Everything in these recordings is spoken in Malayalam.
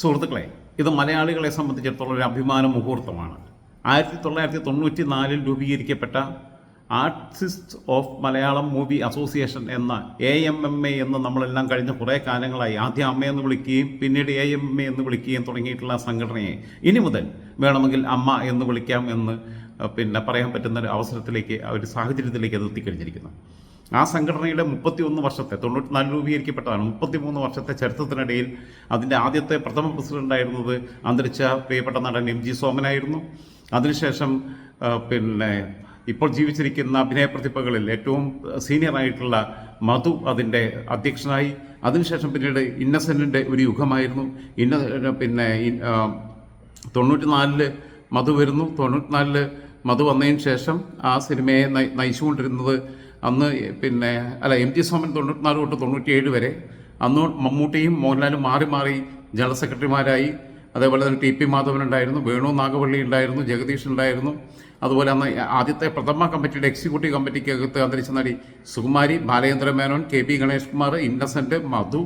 സുഹൃത്തുക്കളെ ഇത് മലയാളികളെ സംബന്ധിച്ചിടത്തോളം ഒരു അഭിമാന മുഹൂർത്തമാണ്. ആയിരത്തി തൊള്ളായിരത്തി തൊണ്ണൂറ്റി നാലിൽ രൂപീകരിക്കപ്പെട്ട artist of Malayalam movie association എന്ന എ എം എം എ എന്ന് നമ്മളെല്ലാം കഴിഞ്ഞ കുറേ കാലങ്ങളായി ആദ്യം അമ്മയെന്ന് വിളിക്കുകയും പിന്നീട് എ എം എം എന്ന് വിളിക്കുകയും തുടങ്ങിയിട്ടുള്ള സംഘടനയെ ഇനി മുതൽ വേണമെങ്കിൽ അമ്മ എന്ന് വിളിക്കാം എന്ന് പിന്നെ പറയാൻ പറ്റുന്ന ഒരു അവസരത്തിലേക്ക് ഒരു സാഹചര്യത്തിലേക്ക് അത് എത്തിക്കഴിഞ്ഞിരിക്കുന്നു. ആ സംഘടനയുടെ മുപ്പത്തിയൊന്ന് വർഷത്തെ തൊണ്ണൂറ്റിനാല് രൂപീകരിക്കപ്പെട്ടതാണ്. മുപ്പത്തിമൂന്ന് വർഷത്തെ ചരിത്രത്തിനിടയിൽ അതിന്റെ ആദ്യത്തെ പ്രഥമ പ്രസിഡന്റായിരുന്നത് അന്തരിച്ച പ്രിയപ്പെട്ട നടൻ എം ജി സോമനായിരുന്നു അതിനുശേഷം പിന്നെ ഇപ്പോൾ ജീവിച്ചിരിക്കുന്ന അഭിനയ പ്രതിഭകളിൽ ഏറ്റവും സീനിയറായിട്ടുള്ള മധു അതിന്റെ അധ്യക്ഷനായി. അതിനുശേഷം പിന്നീട് ഇന്നസെന്റിന്റെ ഒരു യുഗമായിരുന്നു. ഇന്ന പിന്നെ തൊണ്ണൂറ്റിനാലിൽ മധു വരുന്നു. തൊണ്ണൂറ്റിനാലിൽ മധു വന്നതിന് ശേഷം ആ സിനിമയെ നയിച്ചുകൊണ്ടിരുന്നത് അന്ന് പിന്നെ അല്ല എം ജി സോമൻ തൊണ്ണൂറ്റിനാല് തൊട്ട് തൊണ്ണൂറ്റിയേഴ് വരെ അന്ന് മമ്മൂട്ടിയും മോഹൻലാലും മാറി മാറി ജനറൽ സെക്രട്ടറിമാരായി. അതേപോലെ തന്നെ ടി പി മാധവൻ ഉണ്ടായിരുന്നു വേണു നാഗവള്ളി ഉണ്ടായിരുന്നു ജഗദീഷ് ഉണ്ടായിരുന്നു. അതുപോലെ അന്ന് ആദ്യത്തെ പ്രഥമ കമ്മിറ്റിയുടെ എക്സിക്യൂട്ടീവ് കമ്മിറ്റിക്കകത്ത് അന്തരിച്ച നടി സുകുമാരി ബാലചന്ദ്ര മേനോൻ കെ പി ഗണേഷ് കുമാർ ഇന്നസെന്റ് മധു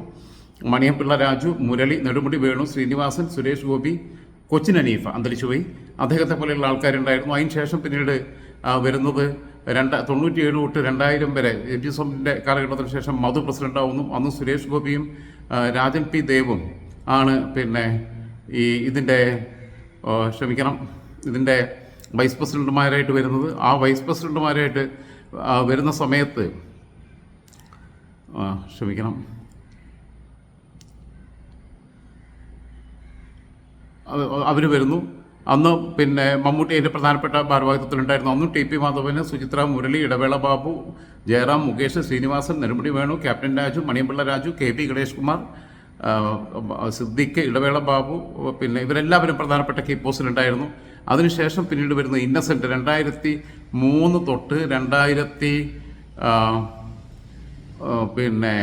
മണിയംപിള്ള രാജു മുരളി നെടുമുടി വേണു ശ്രീനിവാസൻ സുരേഷ് ഗോപി കൊച്ചിൻ അനീഫ അന്തരിച്ചുപോയി. അദ്ദേഹത്തെ പോലെയുള്ള ആൾക്കാരുണ്ടായിരുന്നു. അതിന് ശേഷം പിന്നീട് വരുന്നത് രണ്ട് തൊണ്ണൂറ്റിയേഴ് തൊട്ട് രണ്ടായിരം വരെ എം ജി സോമിന്റെ കാലഘട്ടത്തിന് ശേഷം മധു പ്രസിഡന്റാവുന്നു അന്ന് സുരേഷ് ഗോപിയും രാജൻ പി ദേവും ആണ് പിന്നെ ഈ ഇതിന്റെ ക്ഷമിക്കണം ഇതിന്റെ വൈസ് പ്രസിഡന്റുമാരായിട്ട് വരുന്നത്. ആ വൈസ് പ്രസിഡന്റുമാരായിട്ട് വരുന്ന സമയത്ത് ക്ഷമിക്കണം. അവർ വരുന്നു. അന്ന് പിന്നെ മമ്മൂട്ടി അതിന്റെ പ്രധാനപ്പെട്ട ഭാരവാഹിത്വത്തിലുണ്ടായിരുന്നു അന്നും T P Madhavan Suchitra Murali Idavela Babu Jayaram Mukesh Sreenivasan Nedumudi Venu captain Raju Maniyanpilla Raju K P Ganesh Kumar Siddique Idavela Babu പിന്നെ ഇവരെല്ലാവരും പ്രധാനപ്പെട്ട കീ പോസ്റ്റിലുണ്ടായിരുന്നു. അതിനുശേഷം പിന്നീട് വരുന്ന ഇന്നസെന്റ് രണ്ടായിരത്തി മൂന്ന് തൊട്ട് രണ്ടായിരത്തി പിന്നെ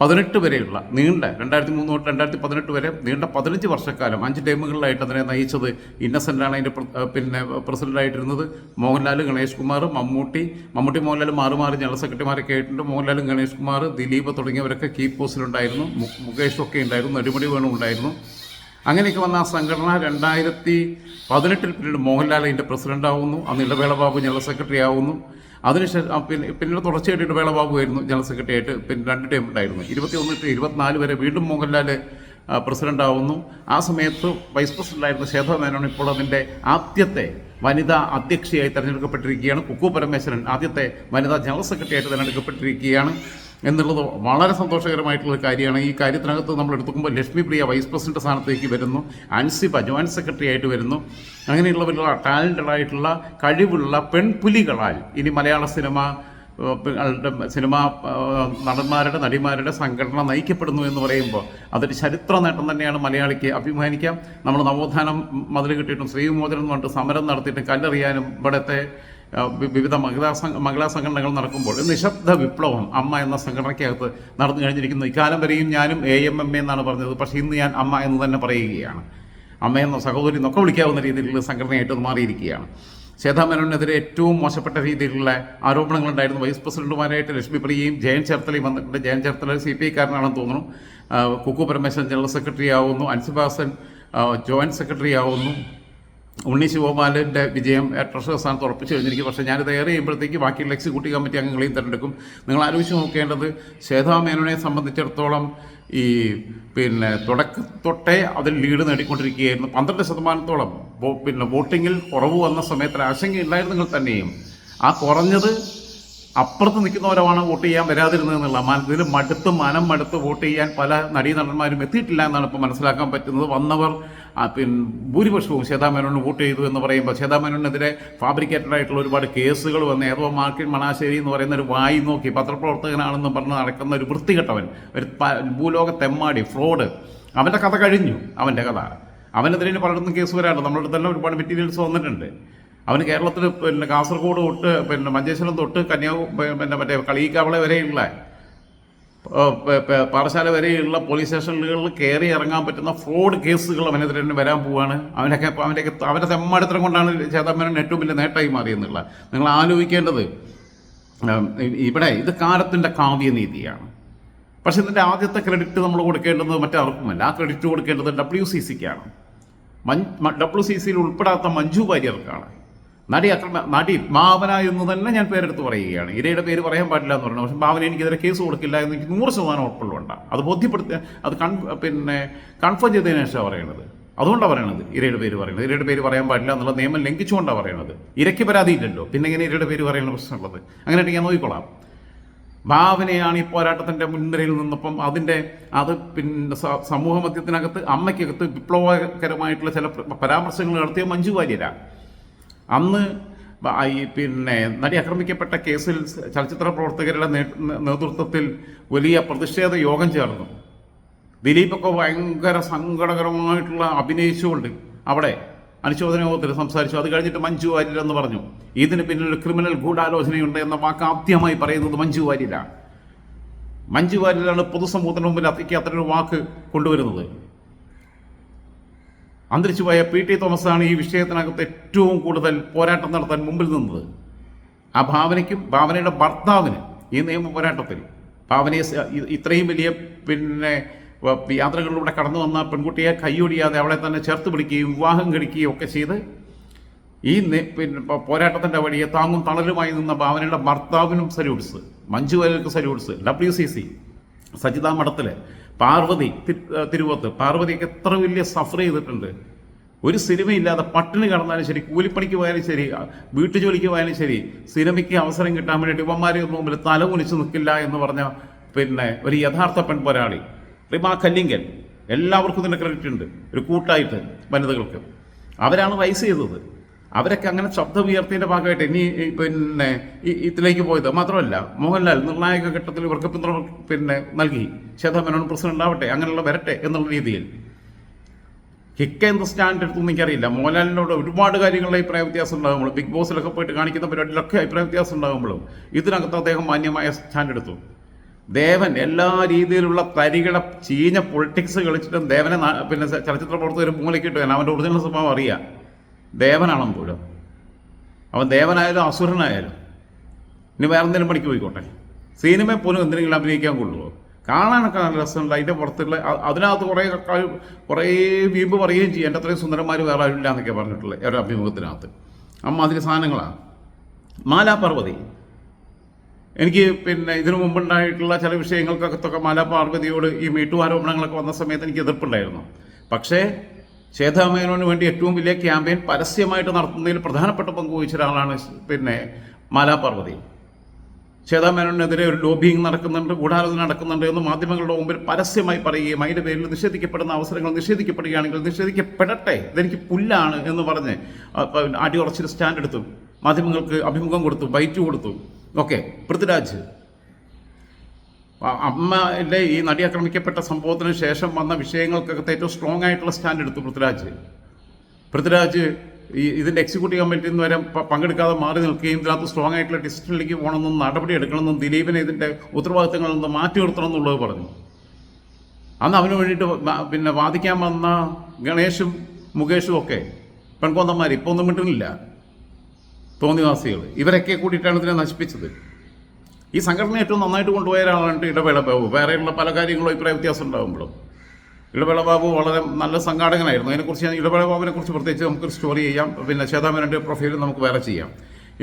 പതിനെട്ട് വരെയുള്ള നീണ്ട രണ്ടായിരത്തി മൂന്ന് തൊട്ട് രണ്ടായിരത്തി പതിനെട്ട് വരെ നീണ്ട പതിനഞ്ച് വർഷക്കാലം അഞ്ച് ടൈമുകളിലായിട്ട് അതിനെ നയിച്ചത് ഇന്നസെന്റാണ് അതിന്റെ പിന്നെ പ്രസിഡന്റായിട്ടിരുന്നത് മോഹൻലാൽ ഗണേഷ് കുമാർ മമ്മൂട്ടി. മമ്മൂട്ടി മോഹൻലാൽ മാറി മാറി ജനറൽ സെക്രട്ടറിമാരൊക്കെ ആയിട്ടുണ്ട്. മോഹൻലാലും ഗണേഷ് കുമാർ ദിലീപ് തുടങ്ങിയവരൊക്കെ കീ പോസ്റ്റിലുണ്ടായിരുന്നു. മുകേഷൊക്കെ ഉണ്ടായിരുന്നു. നെടുമുടി വേണു ഉണ്ടായിരുന്നു. അങ്ങനെയൊക്കെ വന്ന ആ സംഘടന രണ്ടായിരത്തി പതിനെട്ടിൽ പിന്നീട് മോഹൻലാൽ അതിന്റെ പ്രസിഡന്റ് ആവുന്നു. അന്ന് ഇടവേള ബാബു ജനറൽ സെക്രട്ടറി ആവുന്നു. അതിനുശേഷം പിന്നെ പിന്നീട് തുടർച്ചയായിട്ട് ഇടവേള ബാബു ആയിരുന്നു ജനറൽ സെക്രട്ടറി ആയിട്ട് പിന്നെ രണ്ട് ടൈം ഉണ്ടായിരുന്നു. ഇരുപത്തി ഒന്ന് ടു ഇരുപത്തിനാല് വരെ വീണ്ടും മോഹൻലാൽ പ്രസിഡന്റ് ആവുന്നു. ആ സമയത്ത് വൈസ് പ്രസിഡന്റ് ആയിരുന്ന ശേഖ മേനോൻ ഇപ്പോൾ അതിന്റെ ആദ്യത്തെ വനിതാ അധ്യക്ഷയായി തെരഞ്ഞെടുക്കപ്പെട്ടിരിക്കുകയാണ്. കുക്കു പരമേശ്വരൻ ആദ്യത്തെ വനിതാ ജനറൽ സെക്രട്ടറി ആയിട്ട് തെരഞ്ഞെടുക്കപ്പെട്ടിരിക്കുകയാണ്. എന്നുള്ളത് വളരെ സന്തോഷകരമായിട്ടുള്ള ഒരു കാര്യമാണ്. ഈ കാര്യത്തിനകത്ത് നമ്മൾ എടുത്തുമ്പോൾ ലക്ഷ്മി പ്രിയ വൈസ് പ്രസിഡന്റ് സ്ഥാനത്തേക്ക് വരുന്നു. അൻസിബ ജോയിന്റ് സെക്രട്ടറി ആയിട്ട് വരുന്നു. അങ്ങനെയുള്ളവരുള്ള ടാലന്റഡ് ആയിട്ടുള്ള കഴിവുള്ള പെൺപുലികളാൽ ഇനി മലയാള സിനിമ സിനിമാ നടന്മാരുടെ നടിമാരുടെ സംഘടന നയിക്കപ്പെടുന്നു എന്ന് പറയുമ്പോൾ അതൊരു ചരിത്ര നേട്ടം തന്നെയാണ് മലയാളിക്ക്. അഭിമാനിക്കാം. നമ്മൾ നവോത്ഥാനം മതിൽ കിട്ടിയിട്ടും ശ്രീവിമോചനം പറഞ്ഞിട്ട് സമരം നടത്തിയിട്ടും കല്ലെറിയാനും ഇവിടുത്തെ വിവിധ മഹിളാ മഹിളാ സംഘടനകൾ നടക്കുമ്പോൾ നിശബ്ദ വിപ്ലവം അമ്മ എന്ന സംഘടനയ്ക്കകത്ത് നടന്നു കഴിഞ്ഞിരിക്കുന്നു. ഇക്കാലം വരെയും ഞാനും എ എം എം എ എന്നാണ് പറഞ്ഞത്. പക്ഷേ ഇന്ന് ഞാൻ അമ്മ എന്ന് തന്നെ പറയുകയാണ്. അമ്മയെന്നോ സഹോദരി എന്നൊക്കെ വിളിക്കാവുന്ന രീതിയിലുള്ള സംഘടനയായിട്ട് മാറിയിരിക്കുകയാണ്. സേതാമേനോനെതിരെ ഏറ്റവും മോശപ്പെട്ട രീതിയിലുള്ള ആരോപണങ്ങളുണ്ടായിരുന്നു വൈസ് പ്രസിഡന്റുമാരായിട്ട് ലക്ഷ്മി പ്രിയയും ജയൻ ചേർത്തലയും വന്നിട്ടുണ്ട്. ജയൻ ചേർത്തല സി പി ഐക്കാരനാണെന്ന് തോന്നുന്നു. കുക്കു പരമേശ്വരൻ ജനറൽ സെക്രട്ടറി ആവുന്നു. അൻസിബാസൻ ജോയിന്റ് സെക്രട്ടറി ആവുന്നു. ഉണ്ണി ശിവപാലന്റെ വിജയം ട്രഷറർ സ്ഥാനത്ത് ഉറപ്പിച്ചു കഴിഞ്ഞിരിക്കും. പക്ഷേ ഞാനിത് ഏറെ ചെയ്യുമ്പോഴത്തേക്ക് ബാക്കിയുള്ള എക്സിക്യൂട്ടീവ് കമ്മിറ്റി അംഗങ്ങളെയും തിരഞ്ഞെടുക്കും. നിങ്ങൾ ആലോചിച്ച് നോക്കേണ്ടത് ശ്വേതാ മേനോനെ സംബന്ധിച്ചിടത്തോളം ഈ പിന്നെ തുടക്ക തൊട്ടേ അതിൽ ലീഡ് നേടിക്കൊണ്ടിരിക്കുകയായിരുന്നു. പന്ത്രണ്ട് ശതമാനത്തോളം പിന്നെ വോട്ടിങ്ങിൽ കുറവ് വന്ന സമയത്തിൽ ആശങ്കയുണ്ടായിരുന്നെങ്കിൽ തന്നെയും ആ കുറഞ്ഞത് അപ്പുറത്ത് നിൽക്കുന്നവരാണ് വോട്ട് ചെയ്യാൻ വരാതിരുന്നത് എന്നുള്ള ഇതിൽ മടുത്ത് മനം മടുത്ത് വോട്ട് ചെയ്യാൻ പല നടീനടന്മാരും എത്തിയിട്ടില്ല എന്നാണ് ഇപ്പോൾ മനസ്സിലാക്കാൻ പറ്റുന്നത്. വന്നവർ പിന്നെ ഭൂരിപക്ഷവും ശ്വേതാമേനോന് വോട്ട് ചെയ്തു എന്ന് പറയുമ്പോൾ ശ്വേതാമേനോനെതിരെ ഫാബ്രിക്കേറ്റഡ് ആയിട്ടുള്ള ഒരുപാട് കേസുകൾ വന്ന് ഏതോ മാർക്കിൻ മണാശ്ശേരി എന്ന് പറയുന്ന ഒരു വായി നോക്കി പത്രപ്രവർത്തകനാണെന്ന് പറഞ്ഞ് നടക്കുന്ന ഒരു വൃത്തികെട്ടവൻ ഒരു ഭൂലോക തെമ്മാടി ഫ്രോഡ് അവന്റെ കഥ കഴിഞ്ഞു. അവന്റെ കഥ. അവനെതിരെ പലയിടത്തും കേസ് വരാറുണ്ട്. നമ്മളുടെ തന്നെ ഒരുപാട് മെറ്റീരിയൽസ് വന്നിട്ടുണ്ട്. അവന് കേരളത്തിൽ പിന്നെ കാസർഗോഡ് തൊട്ട് പിന്നെ മഞ്ചേശ്വരം തൊട്ട് കന്യാകുമാരി പിന്നെ മറ്റേ കളിയിക്കാവളെ വരെയുള്ള പാറശാല വരെയുള്ള പോലീസ് സ്റ്റേഷനുകളിൽ കയറി ഇറങ്ങാൻ പറ്റുന്ന ഫ്രോഡ് കേസുകൾ അവനെതിരെ വരാൻ പോവാണ്. അവനൊക്കെ അവന്റെയൊക്കെ അവന്റെ തെമ്മാടിത്തരം കൊണ്ടാണ് ചേതാമ്പനം ഏറ്റവും വലിയ നേട്ടമായി മാറിയെന്നുള്ള. നിങ്ങൾ ആലോചിക്കേണ്ടത് ഇവിടെ ഇത് കാലത്തിന്റെ കാവ്യനീതിയാണ്. പക്ഷെ ഇതിന്റെ ആദ്യത്തെ ക്രെഡിറ്റ് നമ്മൾ കൊടുക്കേണ്ടത് മറ്റാർക്കുമല്ല. ആ ക്രെഡിറ്റ് കൊടുക്കേണ്ടത് ഡബ്ല്യു സി സിക്കാണ് ഡബ്ല്യു സി സിയിൽ ഉൾപ്പെടാത്ത മഞ്ജു വാര്യർക്കാണ്. നടി അക്രമ നടി ഭാവന എന്ന് തന്നെ ഞാൻ പേരെടുത്ത് പറയുകയാണ്. ഇരയുടെ പേര് പറയാൻ പാടില്ല എന്ന് പറഞ്ഞു. പക്ഷെ ഭാവന എനിക്കെതിരെ കേസ് കൊടുക്കില്ല എന്ന് എനിക്ക് നൂറ് ശതമാനം ഉറപ്പുള്ളതുകൊണ്ട്. അത് ബോധ്യപ്പെടുത്തി അത് കൺ പിന്നെ കൺഫേം ചെയ്തതിനു ശേഷമാണ് പറയണത്. അതുകൊണ്ടാണ് പറയണത് ഇരയുടെ പേര് പറയുന്നത്. ഇരയുടെ പേര് പറയാൻ പാടില്ല എന്നുള്ള നിയമം ലംഘിച്ചുകൊണ്ടാണ് പറയണത്. ഇരയ്ക്ക് പരാതിയില്ലല്ലോ പിന്നെ എങ്ങനെ ഇരയുടെ പേര് പറയുന്ന പ്രശ്നമുള്ളത്? അങ്ങനെ ഞാൻ നോക്കിക്കോളാം. ഭാവനയാണ് ഈ പോരാട്ടത്തിന്റെ മുൻനിരയിൽ നിന്നപ്പം അതിന്റെ അത് പിന്നെ സമൂഹമധ്യത്തിനകത്ത് സമൂഹ മധ്യത്തിനകത്ത് അമ്മയ്ക്കകത്ത് വിപ്ലവകരമായിട്ടുള്ള ചില പരാമർശങ്ങൾ നടത്തിയ മഞ്ജു വാര്യരാണ് അന്ന് പിന്നെ നടി ആക്രമിക്കപ്പെട്ട കേസിൽ ചലച്ചിത്ര പ്രവർത്തകരുടെ നേതൃത്വത്തിൽ വലിയ പ്രതിഷേധ യോഗം ചേർന്നു. ദിലീപൊക്കെ ഭയങ്കര സങ്കടകരമായിട്ടുള്ള അഭിനയിച്ചുകൊണ്ട് അവിടെ അനുശോചന യോഗത്തിൽ സംസാരിച്ചു. അത് കഴിഞ്ഞിട്ട് മഞ്ജു വാര്യർ എന്ന് പറഞ്ഞു. ഇതിന് പിന്നിൽ ക്രിമിനൽ ഗൂഢാലോചനയുണ്ട് എന്ന വാക്ക് ആദ്യമായി പറയുന്നത് മഞ്ജു വാര്യരാണ്. മഞ്ജു വാര്യരാണ് പൊതുസമൂഹത്തിന് മുമ്പിൽ അത്രയ്ക്ക് അത്ര ഒരു വാക്ക് കൊണ്ടുവരുന്നത്. അന്തരിച്ചുപോയ പി ടി തോമസാണ് ഈ വിഷയത്തിനകത്ത് ഏറ്റവും കൂടുതൽ പോരാട്ടം നടത്താൻ മുമ്പിൽ നിന്നത്. ആ ഭാവനയ്ക്കും ഭാവനയുടെ ഭർത്താവിന് ഈ നിയമ പോരാട്ടത്തിൽ ഭാവനയെ ഇത്രയും വലിയ പിന്നെ യാത്രകളിലൂടെ കടന്നു വന്ന പെൺകുട്ടിയെ കൈയൊടിയാതെ അവളെ തന്നെ ചേർത്ത് പിടിക്കുകയും വിവാഹം കഴിക്കുകയും ഒക്കെ ചെയ്ത് ഈ പിന്നെ പോരാട്ടത്തിന്റെ വഴിയെ താങ്ങും തണലുമായി നിന്ന ഭാവനയുടെ ഭർത്താവിനും salutes Manju salutes W C C Sajitha Madathil Parvathy Thiruvothu. പാർവതിയൊക്കെ എത്ര വലിയ സഫർ ചെയ്തിട്ടുണ്ട്. ഒരു സിനിമയില്ലാതെ പട്ടിണി കടന്നാലും ശരി കൂലിപ്പണിക്ക് പോയാലും ശരി വീട്ടു ജോലിക്ക് പോയാലും ശരി സിനിമയ്ക്ക് അവസരം കിട്ടാൻ വേണ്ടി ഇവന്മാരെ മുമ്പിൽ തല കുനിച്ച് നിൽക്കില്ല എന്ന് പറഞ്ഞ പിന്നെ ഒരു യഥാർത്ഥ പെൺപോരാളി റിമ കല്ലിങ്കൽ. എല്ലാവർക്കും ഇതിന്റെ ക്രെഡിറ്റ് ഉണ്ട്. ഒരു കൂട്ടായിട്ട് വനിതകൾക്ക്. അവരാണ് റൈസ് ചെയ്തത്. അവരൊക്കെ അങ്ങനെ ശബ്ദം ഉയർത്തിയതിന്റെ ഭാഗമായിട്ട് ഇനി പിന്നെ ഇതിലേക്ക് പോയത് മാത്രമല്ല മോഹൻലാൽ നിർണായക ഘട്ടത്തിൽ ഇവർക്ക് പിന്തുണ പിന്നെ നൽകി. ശ്വേതാ മേനോൻ പ്രസിഡന്റ് ആവട്ടെ അങ്ങനെയുള്ള വരട്ടെ എന്നുള്ള രീതിയിൽ. കിക്ക് എന്ത് സ്റ്റാൻഡ് എടുത്തു എനിക്കറിയില്ല. മോഹൻലാലിനോട് ഒരുപാട് കാര്യങ്ങളിൽ അഭിപ്രായ വ്യത്യാസം ഉണ്ടാകുമ്പോഴും ബിഗ് ബോസിലൊക്കെ പോയിട്ട് കാണിക്കുന്ന പരിപാടിയിലൊക്കെ അഭിപ്രായ വ്യത്യാസം ഉണ്ടാകുമ്പോഴും ഇതിനകത്ത് അദ്ദേഹം മാന്യമായ സ്റ്റാൻഡ് എടുത്തു. ദേവൻ എല്ലാ രീതിയിലുള്ള തരികളെ ചീഞ്ഞ പൊളിറ്റിക്സ് കളിച്ചിട്ടും ദേവനെ പിന്നെ ചലച്ചിത്ര പ്രവർത്തകർ മൂലക്കിട്ട് അവന്റെ ഒറിജിനൽ സ്വഭാവം അറിയാം. ദേവനാണെന്ന് പോലും. അവൻ ദേവനായാലും അസുരനായാലും. ഇനി വേറെ എന്തെങ്കിലും പണിക്ക് പോയിക്കോട്ടെ. സിനിമയിൽ പോലും എന്തെങ്കിലും അഭിനയിക്കാൻ കൊള്ളുമോ കാണാനൊക്കെ നല്ല രസമുണ്ട്. അതിന്റെ പുറത്തുള്ള അതിനകത്ത് കുറേ കുറേ വീമ്പ് പറയുകയും ചെയ്യും. എന്റെ അത്രയും സുന്ദരന്മാർ വേറെ ആരുമില്ല എന്നൊക്കെ പറഞ്ഞിട്ടുള്ളത് ഒരു അഭിമുഖത്തിനകത്ത്. അമ്മ അതിന് സാധനങ്ങളാണ് മാലാപർവതി. എനിക്ക് പിന്നെ ഇതിനു മുമ്പുണ്ടായിട്ടുള്ള ചില വിഷയങ്ങൾക്കകത്തൊക്കെ മാലാപാർവതിയോട് ഈ മീട്ടു ആരോപണങ്ങളൊക്കെ വന്ന സമയത്ത് എനിക്ക് എതിർപ്പുണ്ടായിരുന്നു. പക്ഷേ ശ്വേതാമേനോന് വേണ്ടി ഏറ്റവും വലിയ ക്യാമ്പയിൻ പരസ്യമായിട്ട് നടത്തുന്നതിൽ പ്രധാനപ്പെട്ട പങ്ക് വഹിച്ച ഒരാളാണ് പിന്നെ മാലാപാർവതി ശ്വേതാമേനോനെതിരെ ഒരു ലോബിയിങ് നടക്കുന്നുണ്ട് ഗൂഢാലോചന നടക്കുന്നുണ്ട് എന്ന് മാധ്യമങ്ങളുടെ മുമ്പിൽ പരസ്യമായി പറയുകയും അതിന്റെ പേരിൽ നിഷേധിക്കപ്പെടുന്ന അവസരങ്ങൾ നിഷേധിക്കപ്പെടുകയാണെങ്കിൽ നിഷേധിക്കപ്പെടട്ടെ ഇതെനിക്ക് പുല്ലാണ് എന്ന് പറഞ്ഞ് അടി ഉറച്ചൊരു സ്റ്റാൻഡ് എടുത്തു മാധ്യമങ്ങൾക്ക് അഭിമുഖം കൊടുത്തു ബൈറ്റ് കൊടുത്തു. ഓക്കെ പൃഥ്വിരാജ്. അമ്മയുടെ ഈ നടി ആക്രമിക്കപ്പെട്ട സംഭവത്തിന് ശേഷം വന്ന വിഷയങ്ങൾക്കൊക്കെ ഏറ്റവും സ്ട്രോങ് ആയിട്ടുള്ള സ്റ്റാൻഡ് എടുത്തു പൃഥ്വിരാജ്. പൃഥ്വിരാജ് ഈ ഇതിന്റെ എക്സിക്യൂട്ടീവ് കമ്മിറ്റിയിൽ നിന്ന് വരെ പങ്കെടുക്കാതെ മാറി നിൽക്കുകയും ഇതിനകത്ത് സ്ട്രോങ് ആയിട്ടുള്ള ഡിസിഷനിലേക്ക് പോകണമെന്നും നടപടി എടുക്കണമെന്നും ദിലീപിനെ ഇതിന്റെ ഉത്തരവാദിത്തങ്ങളിൽ നിന്ന് മാറ്റി നിർത്തണം എന്നുള്ളത് പറഞ്ഞു. അന്ന് അവന് വേണ്ടിയിട്ട് പിന്നെ വാദിക്കാൻ വന്ന ഗണേഷും മുകേഷും ഒക്കെ പെൺകോന്നന്മാർ ഇപ്പോൾ ഒന്നും മിണ്ടുന്നില്ല. തോന്നിവാസികൾ ഇവരൊക്കെ കൂടിയിട്ടാണ് ഇതിനെ നശിപ്പിച്ചത്. ഈ സംഘടന ഏറ്റവും നന്നായിട്ട് കൊണ്ടുപോയ ഒരാളാണ് ഇടവേള ബാബു വേറെയുള്ള പല കാര്യങ്ങളും അഭിപ്രായ വ്യത്യാസം ഉണ്ടാകുമ്പോഴും ഇടവേള ബാബു വളരെ നല്ല സംഘാടകനായിരുന്നു. അതിനെക്കുറിച്ച് ഇടവേള ബാബുവിനെ കുറിച്ച് പ്രത്യേകിച്ച് നമുക്കൊരു സ്റ്റോറി ചെയ്യാം. പിന്നെ ചേതാമേനന്റെ പ്രൊഫൈലും നമുക്ക് വേറെ ചെയ്യാം.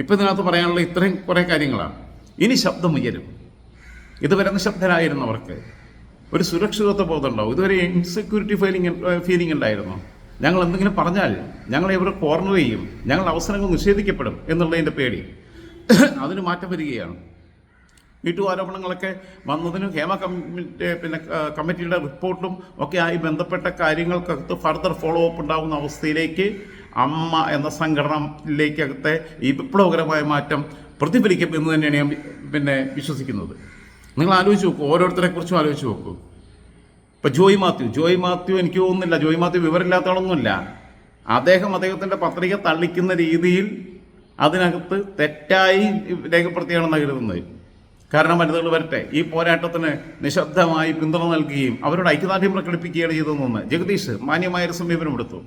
ഇപ്പം ഇതിനകത്ത് പറയാനുള്ള ഇത്രയും കുറേ കാര്യങ്ങളാണ്. ഇനി ശബ്ദം ഉയരും ഇതുവരെ നിശബ്ദരായിരുന്നവർക്ക് ഒരു സുരക്ഷിതത്വ ബോധം ഉണ്ടാവും. ഇതുവരെ ഇൻസെക്യൂരിറ്റി ഫീലിംഗ് ഫീലിംഗ് ഉണ്ടായിരുന്നു? ഞങ്ങൾ എന്തെങ്കിലും പറഞ്ഞാൽ ഞങ്ങളെ ഇവർ കോർണർ ചെയ്യും ഞങ്ങളുടെ അവസരങ്ങൾ നിഷേധിക്കപ്പെടും എന്നുള്ളതിന്റെ പേടി. അതിന് മാറ്റം വരികയാണ്. മീറ്റു ആരോപണങ്ങളൊക്കെ വന്നതിനും ഹേമ കമ്മിറ്റി പിന്നെ കമ്മിറ്റിയുടെ റിപ്പോർട്ടും ഒക്കെ ആയി ബന്ധപ്പെട്ട കാര്യങ്ങൾക്കകത്ത് ഫർദർ ഫോളോ അപ്പ് ഉണ്ടാകുന്ന അവസ്ഥയിലേക്ക് അമ്മ എന്ന സംഘടനയിലേക്കകത്തെ ഈ വിപ്ലവകരമായ മാറ്റം പ്രതിഫലിക്കും എന്ന് തന്നെയാണ് ഞാൻ പിന്നെ വിശ്വസിക്കുന്നത്. നിങ്ങൾ ആലോചിച്ച് നോക്കൂ ഓരോരുത്തരെ കുറിച്ചും ആലോചിച്ച് നോക്കൂ. ഇപ്പൊ ജോയ് മാത്യു ജോയ് മാത്യു എനിക്ക് തോന്നുന്നില്ല ജോയ് മാത്യു വിവരമില്ലാത്ത ആളൊന്നുമില്ല അദ്ദേഹം അദ്ദേഹത്തിന്റെ പത്രിക തള്ളിക്കുന്ന രീതിയിൽ അതിനകത്ത് തെറ്റായി രേഖപ്പെടുത്തിയാണെന്ന് കരുതുന്നത് കാരണം വനിതകൾ വരട്ടെ. ഈ പോരാട്ടത്തിന് നിശബ്ദമായി പിന്തുണ നൽകുകയും അവരോട് ഐക്യദാർഢ്യം പ്രകടിപ്പിക്കുകയാണ് ചെയ്തതെന്ന് ജഗദീഷ് മാന്യമായ ഒരു സമീപനം എടുത്തു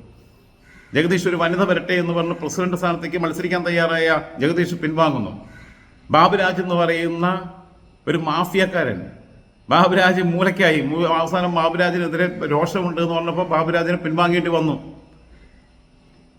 ജഗദീഷ് ഒരു വനിത വരട്ടെ എന്ന് പറഞ്ഞ് പ്രസിഡന്റ് സ്ഥാനത്തേക്ക് മത്സരിക്കാൻ തയ്യാറായ ജഗദീഷ് പിൻവാങ്ങുന്നു. ബാബുരാജ് എന്ന് പറയുന്ന ഒരു മാഫിയക്കാരൻ. ബാബുരാജ് മൂലയ്ക്കായി അവസാനം ബാബുരാജിനെതിരെ രോഷമുണ്ട് എന്ന് പറഞ്ഞപ്പോൾ ബാബുരാജിനെ പിൻവാങ്ങിയിട്ട് വന്നു.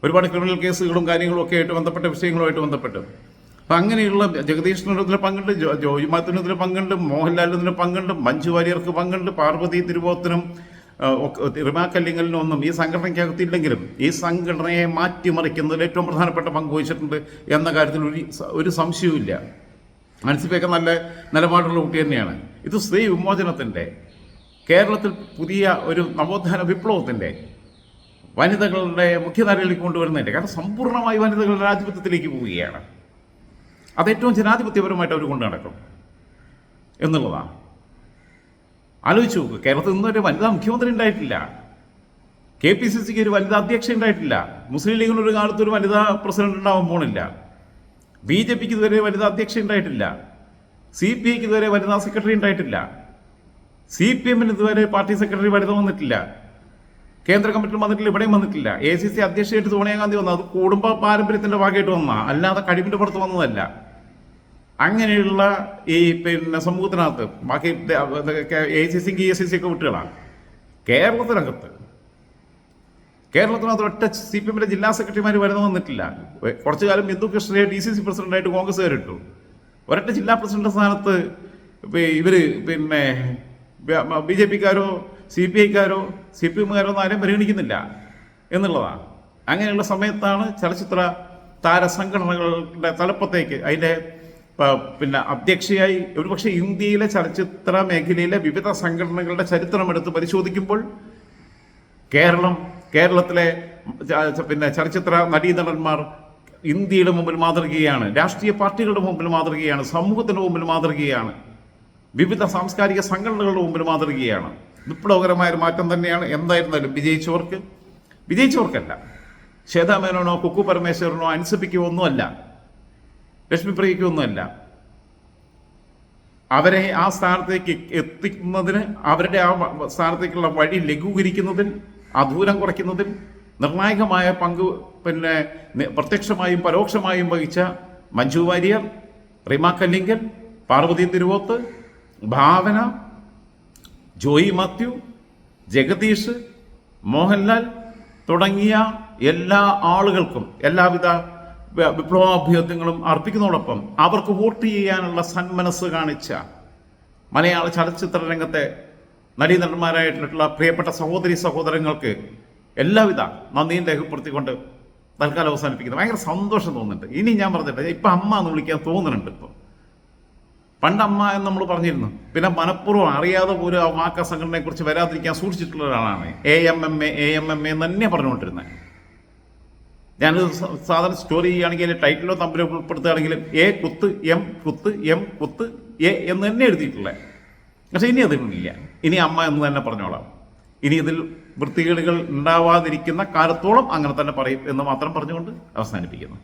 ഒരുപാട് ക്രിമിനൽ കേസുകളും കാര്യങ്ങളും ഒക്കെ ആയിട്ട് ബന്ധപ്പെട്ട വിഷയങ്ങളുമായിട്ട് ബന്ധപ്പെട്ട്. അപ്പം അങ്ങനെയുള്ള ജഗദീഷ് ഇതിൽ പങ്കുണ്ട് ജോ ജോയി മാത്യുവിനും ഇതിൽ പങ്കുണ്ട് മോഹൻലാൽ ഇതിന് പങ്കുണ്ട് മഞ്ജു വാര്യർക്ക് പങ്കുണ്ട് പാർവതി തിരുവോത്തനും ആ, ഒക്കെ- റിമാ കല്ലിങ്ങലിനും ഒന്നും ഈ സംഘടനയ്ക്കകത്തില്ലെങ്കിലും ഈ സംഘടനയെ മാറ്റിമറിക്കുന്നതിൽ ഏറ്റവും പ്രധാനപ്പെട്ട പങ്ക് വഹിച്ചിട്ടുണ്ട് എന്ന കാര്യത്തിൽ ഒരു ഒരു സംശയവുമില്ല. മനസ്സിലേക്ക് നല്ല നിലപാടുള്ള കുട്ടി തന്നെയാണ്. ഇത് സ്ത്രീ വിമോചനത്തിന്റെ കേരളത്തിൽ പുതിയ ഒരു നവോത്ഥാന വിപ്ലവത്തിന്റെ വനിതകളുടെ മുഖ്യധാരയിലേക്ക് കൊണ്ടുവരുന്നതിന്റെ കാരണം സമ്പൂർണമായി വനിതകളുടെ ആധിപത്യത്തിലേക്ക് പോവുകയാണ്. അത് ഏറ്റവും ജനാധിപത്യപരമായിട്ട് അവർ കൊണ്ട് നടക്കും. എന്നുള്ളതാണ്. ആലോചിച്ച് നോക്ക് കേരളത്തിൽ നിന്നും ഒരു വനിതാ മുഖ്യമന്ത്രി ഉണ്ടായിട്ടില്ല. കെ പി സി സിക്ക് ഒരു വനിതാ അധ്യക്ഷ ഉണ്ടായിട്ടില്ല. മുസ്ലിം ലീഗിന് ഒരു കാലത്ത് ഒരു വനിതാ പ്രസിഡന്റ് ഉണ്ടാവാൻ പോണില്ല. ബി ജെ പിക്ക് ഇതുവരെ വനിതാ അധ്യക്ഷ ഉണ്ടായിട്ടില്ല. സി പി ഐക്ക് ഇതുവരെ വനിതാ സെക്രട്ടറി ഉണ്ടായിട്ടില്ല. സി പി എമ്മിന് ഇതുവരെ പാർട്ടി സെക്രട്ടറി വനിത വന്നിട്ടില്ല. കേന്ദ്ര കമ്മിറ്റിയിൽ വന്നിട്ടില്ല ഇവിടെയും വന്നിട്ടില്ല. എ സി സി അധ്യക്ഷയായിട്ട് സോണിയാഗാന്ധി വന്നത് അത് കുടുംബ പാരമ്പര്യത്തിന്റെ ഭാഗമായിട്ട് വന്ന അല്ലാതെ കഴിവിന്റെ പുറത്ത് വന്നതല്ല. അങ്ങനെയുള്ള ഈ പിന്നെ സമൂഹത്തിനകത്ത് ബാക്കി എ സി സിക്ക് എ സി സി ഒക്കെ കുട്ടികളാണ്. കേരളത്തിനകത്ത്. കേരളത്തിനകത്ത് ഒറ്റ സി പി എമ്മിന്റെ ജില്ലാ സെക്രട്ടറിമാർ വരുന്ന വന്നിട്ടില്ല. കുറച്ചു കാലം ബിന്ദു കൃഷ്ണയെ ഡി സി സി പ്രസിഡന്റായിട്ട് കോൺഗ്രസ് കയറിട്ടു ഒരൊറ്റ ജില്ലാ പ്രസിഡന്റ് സ്ഥാനത്ത് ഇവർ പിന്നെ ബി ജെ പിക്കാരോ സി പി ഐക്കാരോ സി പി എമ്മുകാരോ ഒന്നും ആരെയും പരിഗണിക്കുന്നില്ല എന്നുള്ളതാണ്. അങ്ങനെയുള്ള സമയത്താണ് ചലച്ചിത്ര താരസംഘടനകളുടെ തലപ്പത്തേക്ക് അതിന്റെ പിന്നെ അധ്യക്ഷയായി ഒരുപക്ഷെ ഇന്ത്യയിലെ ചലച്ചിത്ര മേഖലയിലെ വിവിധ സംഘടനകളുടെ ചരിത്രമെടുത്ത് പരിശോധിക്കുമ്പോൾ കേരളം കേരളത്തിലെ പിന്നെ ചലച്ചിത്ര നടീനടന്മാർ ഇന്ത്യയുടെ മുമ്പിൽ മാതൃകയാണ് രാഷ്ട്രീയ പാർട്ടികളുടെ മുമ്പിൽ മാതൃകയാണ് സമൂഹത്തിന്റെ മുമ്പിൽ മാതൃകയാണ് വിവിധ സാംസ്കാരിക സംഘടനകളുടെ മുമ്പിൽ മാതൃകയാണ്. വിപ്ലവകരമായ ഒരു മാറ്റം തന്നെയാണ് എന്തായിരുന്നാലും വിജയിച്ചവർക്ക് വിജയിച്ചവർക്കല്ല. ശ്വേതാ മേനോനോ കുക്കു പരമേശ്വരനോ അനുസരിപ്പിക്കുമോ ഒന്നുമല്ല ലക്ഷ്മിപ്രിയയ്ക്കോ ഒന്നുമല്ല അവരെ ആ സ്ഥാനത്തേക്ക് എത്തിക്കുന്നതിന് അവരുടെ ആ സ്ഥാനത്തേക്കുള്ള വഴി ലഘൂകരിക്കുന്നതിൽ ദൂരം കുറയ്ക്കുന്നതിൽ നിർണായകമായ പങ്ക് പിന്നെ പ്രത്യക്ഷമായും പരോക്ഷമായും വഹിച്ച മഞ്ജു വാര്യർ റിമ കല്ലിങ്കൽ പാർവതി തിരുവോത്ത് ഭാവന ജോയി മാത്യു ജഗദീഷ് മോഹൻലാൽ തുടങ്ങിയ എല്ലാ ആളുകൾക്കും എല്ലാവിധ വ- വിപ്ലവാഭ്യർത്ഥങ്ങളും അർപ്പിക്കുന്നതോടൊപ്പം അവർക്ക് വോട്ട് ചെയ്യാനുള്ള സന്മനസ് കാണിച്ച മലയാള ചലച്ചിത്ര രംഗത്തെ നടീനടന്മാരായിട്ടുള്ള പ്രിയപ്പെട്ട സഹോദരി സഹോദരങ്ങൾക്ക് എല്ലാവിധ നന്ദിയും രേഖപ്പെടുത്തിക്കൊണ്ട് തൽക്കാലം അവസാനിപ്പിക്കുന്നത് ഭയങ്കര സന്തോഷം തോന്നുന്നുണ്ട്. ഇനി ഞാൻ പറഞ്ഞിട്ട് ഇപ്പം അമ്മ എന്ന് വിളിക്കാൻ തോന്നുന്നുണ്ട് ഇപ്പം. പണ്ട് അമ്മ എന്ന് നമ്മൾ പറഞ്ഞിരുന്നു. പിന്നെ മനഃപൂർവം അറിയാതെ പോലും ആ വാക്ക സംഘടനയെക്കുറിച്ച് വരാതിരിക്കാൻ സൂക്ഷിച്ചിട്ടുള്ള ഒരാളാണ് A M M A A M M തന്നെ പറഞ്ഞുകൊണ്ടിരുന്നത്. ഞാനത് സാധാരണ സ്റ്റോറി ചെയ്യുകയാണെങ്കിൽ ടൈറ്റിലോ തമ്മിലോ ഉൾപ്പെടുത്തുകയാണെങ്കിലും എ കുത്ത് എം കുത്ത് എം കുത്ത് എ എന്ന് തന്നെ എഴുതിയിട്ടുള്ളത് പക്ഷേ ഇനി അതിനില്ല. ഇനി അമ്മ എന്ന് തന്നെ പറഞ്ഞോളാം. ഇനി ഇതിൽ വൃത്തികേടുകൾ ഉണ്ടാവാതിരിക്കുന്ന കാലത്തോളം അങ്ങനെ തന്നെ പറയും എന്ന് മാത്രം പറഞ്ഞുകൊണ്ട് അവസാനിപ്പിക്കുന്നു.